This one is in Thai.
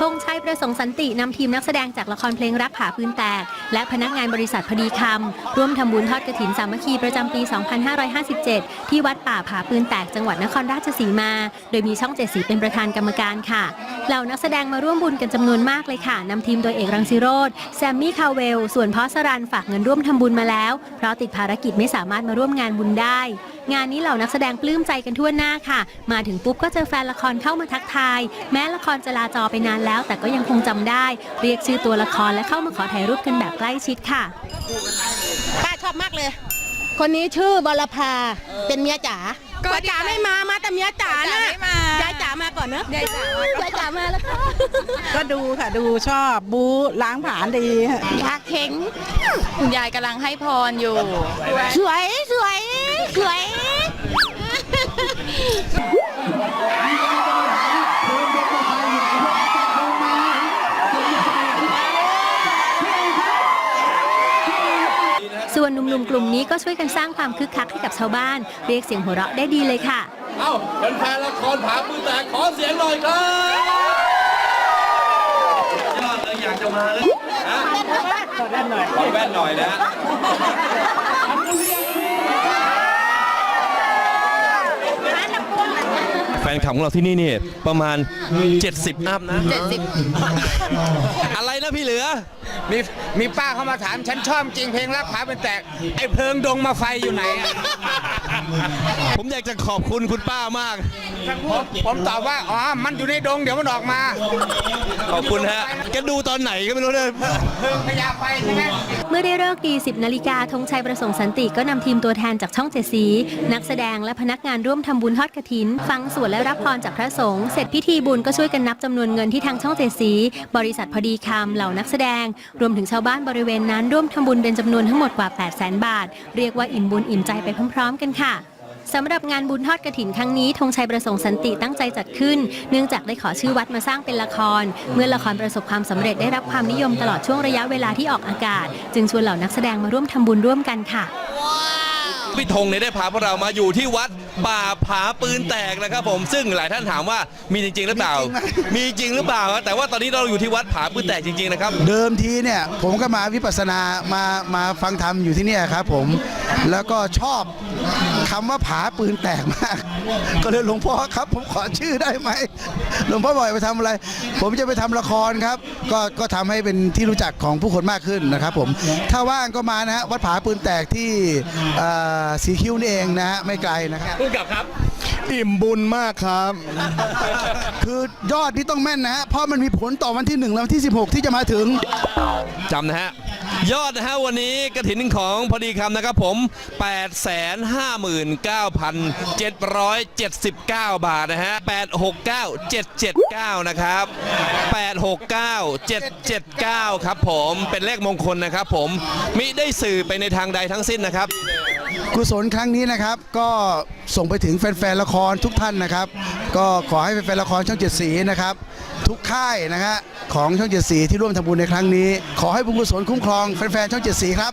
ธงชัยประสงค์สันตินำทีมนักแสดงจากละครเพลงรักผาพื้นแตก และพนักงานบริษัทพอดีคำร่วมทำบุญทอดกระถินสามัคคีประจำปี 2557 ที่วัดป่าผาปืนแตกจังหวัดนครราชสีมา โดยมีช่องเจ็ดสีเป็นประธานกรรมการค่ะ เหล่านักแสดงมาร่วมบุญกันจำนวนมากเลยค่ะนำทีมโดยเอกรังสิโรธแซมมี่คาเวล ส่วนพอสรันฝากเงินร่วมทำบุญมาแล้ว เพราะติดภารกิจไม่สามารถมาร่วมงานบุญได้ งานนี้เหล่านักแสดงปลื้มใจกันทั่วหน้าค่ะ มาถึงปุ๊บก็เจอแฟนละครเข้ามาทักทาย แม้ละครจะลาจอไปนานแล้ว แต่ก็ยังคงจำได้ เรียกชื่อตัวละครและเข้ามาขอถ่ายรูปกันแบบใกล้ชิดค่ะ ป้าชอบมากเลย คนนี้ชื่อบรพาเป็นเมียจ๋าก็ป้าจ๋าไม่มามาแต่เมียจ๋านะจ๋าไม่มายายจ๋ามาก่อนเนอะยายจ๋ามาก่อนยายจ๋ามาแล้วค่ะก็ดูค่ะดูชอบบูล้างผลาญดีอยากเห็นคุณยายกำลังให้พรอยู่ สวยสวยสวย ส่วนหนุ่มๆกลุ่มนี้ก็ช่วยกันสร้างความคึกคักให้กับชาวบ้าน เรียกเสียงหัวเราะได้ดีเลยค่ะ เอ้าเป็นแฟนละครผามือแตกขอเสียงหน่อยครับยอดเลยอยากจะมาเลยนะขอแว่นหน่อยขอแว่นหน่อยนะ แฟ นคลับของเราที่นี่เนี่ยประมาณ 70 อัพนะ70อะไรนะพี่เหลือ มีมีป้าเข้ามาถาม ฉันชอบจริงเพลงรักผาเป็นแตก ไอ้เพลิงดงมาไฟอยู่ไหนอะ ผมอยากจะขอบคุณคุณป้ามาก ผมผมตอบว่า อ๋อ มันอยู่ในดง เดี๋ยวมันออกมาขอบคุณฮะแกดูตอนไหนก็ไม่รู้เนี่ยเพลิงพญาไฟใช่ไหม เมื่อได้เลิกษ์ดี 10 นาฬิกาธงชัยประสงค์สันติก็นำทีมตัวแทนจากช่องเจ็ดสี นักแสดงและพนักงานร่วมทำบุญทอดกระถิน ฟังสวดและรับพรจากพระสงฆ์เสร็จพิธีบุญก็ช่วยกันนับจำนวนเงินที่ทางช่องเจ็ดสี บริษัทพอดีคำเหล่านักแสดง รวมถึงชาวบ้านบริเวณนั้นร่วมทำบุญเป็นจำนวนทั้งหมดกว่า 8 0 0 0 0 0 บาท เรียกว่าอิ่มบุญอิ่มใจไปพร้อมๆ กันค่ะสำหรับงานบุญทอดกระถินครั้งนี้ธงชัยประสงค์สันติตั้งใจจัดขึ้น เนื่องจากได้ขอชื่อวัดมาสร้างเป็นละคร เมื่อละครประสบความสำเร็จได้รับความนิยมตลอดช่วงระยะเวลาที่ออกอากาศ จึงชวนเหล่านักแสดงมาร่วมทำบุญร่วมกันค่ะพี่ธงเนี่ยได้พาพวกเรามาอยู่ที่วัด ป่าผาปืนแตกนะครับผมซึ่งหลายท่านถามว่ามีจริง ๆ หรือเปล่า มีจริงหรือเปล่าแต่ว่าตอนนี้เราอยู่ที่วัดผาปืนแตกจริงๆนะครับเดิมทีเนี่ยผมก็มาวิปัสสนามามาฟังธรรมอยู่ที่เนี่ยครับผมแล้วก็ชอบคำว่าผาปืนแตกมาก ก็เลยหลวงพ่อครับ ผมขอชื่อได้ไหมหลวงพ่อบอกให้ไปทำอะไร ผมจะไปทำละครครับ ก็ก็ทำให้เป็นที่รู้จักของผู้คนมากขึ้นนะครับผมถ้าว่างก็มานะฮะวัดผาปืนแตกที่เอ่อสีคิ้วนี่เองนะฮะไม่ไกลนะครับพูดกับครับ อิ่มบุญมากครับ คือยอดที่ต้องแม่นนะฮะ เพราะมันมีผลต่อวันที่1และวันที่ 16 ที่จะมาถึง จำนะฮะ ยอดนะฮะวันนี้กระถินของพอดีคำนะครับผม 859,779 บาทนะฮะ 869,779 นะครับ 869,779 ครับผมเป็นเลขมงคลนะครับผมมิได้สื่อไปในทางใดทั้งสิ้นนะครับ กุศลครั้งนี้นะครับ ก็ส่งไปถึงแฟนๆละครทุกท่านนะครับ ก็ขอให้แฟนๆละครช่องเจ็ดสีนะครับ ทุกค่ายนะฮะของช่องเจ็ดสีที่ร่วมทำบุญในครั้งนี้ ขอให้บุญกุศลคุ้มครองแฟนๆช่องเจ็ดสีครับ